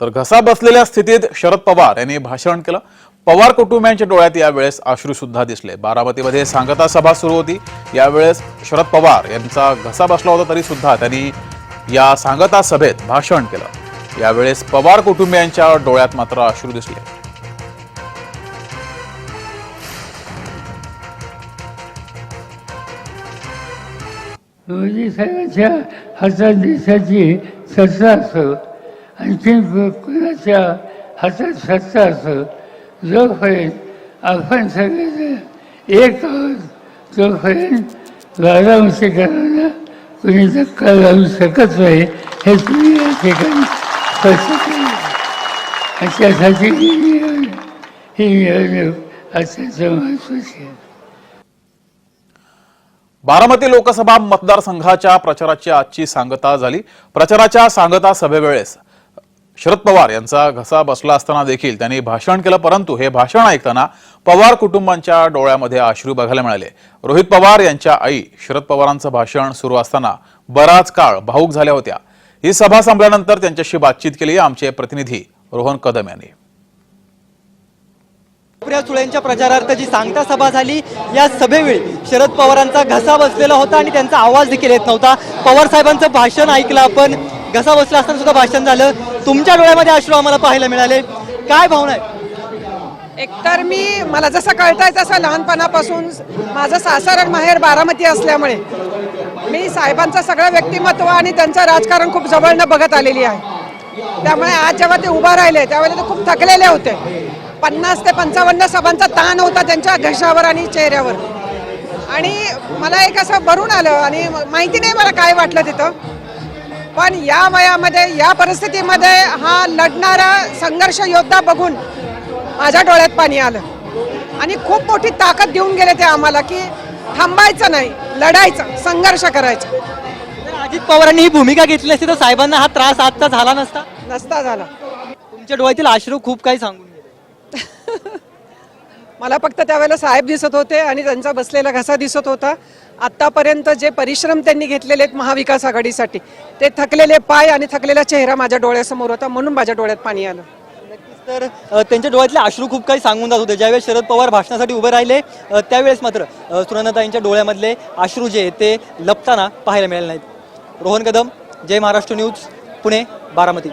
तर घसा बसलेल्या स्थितीत शरद पवार यांनी भाषण केलं. पवार कुटुंबियांच्या डोळ्यात यावेळेस अश्रू सुद्धा दिसले. बारामतीमध्ये सांगता सभा सुरू होती. यावेळेस शरद पवार यांचा घसा बसला होता तरी सुद्धा त्यांनी या सांगता सभेत भाषण केलं. यावेळेस पवार कुटुंबियांच्या डोळ्यात मात्र अश्रू दिसले. साहेबांच्या हातात देशाची सत्ता असो आणखी कुणाच्या हातात सत्ता असं जोपर्यंत आपण सगळे एक आहोत. तोपर्यंत बारामतीकरांना कुणी धक्का लावू शकत नाही. हे तुम्ही या ठिकाणी स्पष्ट केलं आणि त्यासाठी ही निवडणूक ही निवडणूक अत्यंत महत्वाची आहे बारामती लोकसभा मतदारसंघाच्या प्रचाराची आजची सांगता झाली. प्रचाराच्या सांगता सभेवेळेस शरद पवार यांचा घसा बसला असताना देखील त्यांनी भाषण केलं परंतु हे भाषण ऐकताना पवार कुटुंबांच्या डोळ्यामध्ये अश्रू बघायला मिळाले. रोहित पवार यांच्या आई शरद पवारांचं भाषण सुरू असताना बराच काळ भाऊक झाल्या होत्या. ही सभा संपल्यानंतर त्यांच्याशी बातचीत केली आमचे प्रतिनिधी रोहन कदम यांनी. सुप्रिया सुळेंच्या प्रचारार्थ जी सांगता सभा झाली या सभेवेळी शरद पवारांचा घसा बसलेला होता आणि त्यांचा आवाज देखील येत नव्हता. पवार साहेबांचं भाषण ऐकलं आपण. घसा बसला असताना सुद्धा भाषण झालं. तुमच्या डोळ्यामध्ये अश्रू आम्हाला पाहायला मिळाले. काय भावना आहे? एकतर मी मला जसं कळतंय तसं लहानपणापासून माझं सासर आणि माहेर बारामती असल्यामुळे मी साहेबांचं सगळं व्यक्तिमत्व आणि त्यांचं राजकारण खूप जवळनं बघत आलेली आहे. त्यामुळे आज जेव्हा ते उभा राहिले त्यावेळेला ते खूप थकलेले होते. पन्नास ते पंचावन्न सभांचा ताण होता त्यांच्या घशावर आणि चेहऱ्यावर. आणि मला एक असं भरून आलं आणि माहिती नाही मला काय वाटलं तिथं. पण या वयामध्ये या परिस्थितीमध्ये हा लढणारा संघर्ष योद्धा बघून माझ्या डोळ्यात पाणी आलं. आणि खूप मोठी ताकद देऊन गेले ते आम्हाला की थांबायचं नाही लढायचं संघर्ष करायचा. अजित पवारांनी ही भूमिका घेतली असती तर साहेबांना हा त्रास आजचा झाला नसता? नसता झाला. तुमच्या डोळ्यातील अश्रू खूप काही सांगून मला फक्त त्यावेळेला साहेब दिसत होते आणि त्यांचा बसलेला घसा दिसत होता. आत्तापर्यंत जे परिश्रम त्यांनी घेतलेले आहेत महाविकास आघाडीसाठी ते थकलेले पाय आणि थकलेला चेहरा माझ्या डोळ्यासमोर होता म्हणून माझ्या डोळ्यात पाणी आलं. नक्कीच तर त्यांच्या डोळ्यातले अश्रू खूप काही सांगून जात होते. ज्यावेळेस शरद पवार भाषणासाठी उभे राहिले त्यावेळेस मात्र अ, सुनंदाताईंच्या डोळ्यामधले अश्रू जे ते लपताना पाहायला मिळाले नाहीत. रोहन कदम जय महाराष्ट्र न्यूज पुणे बारामती.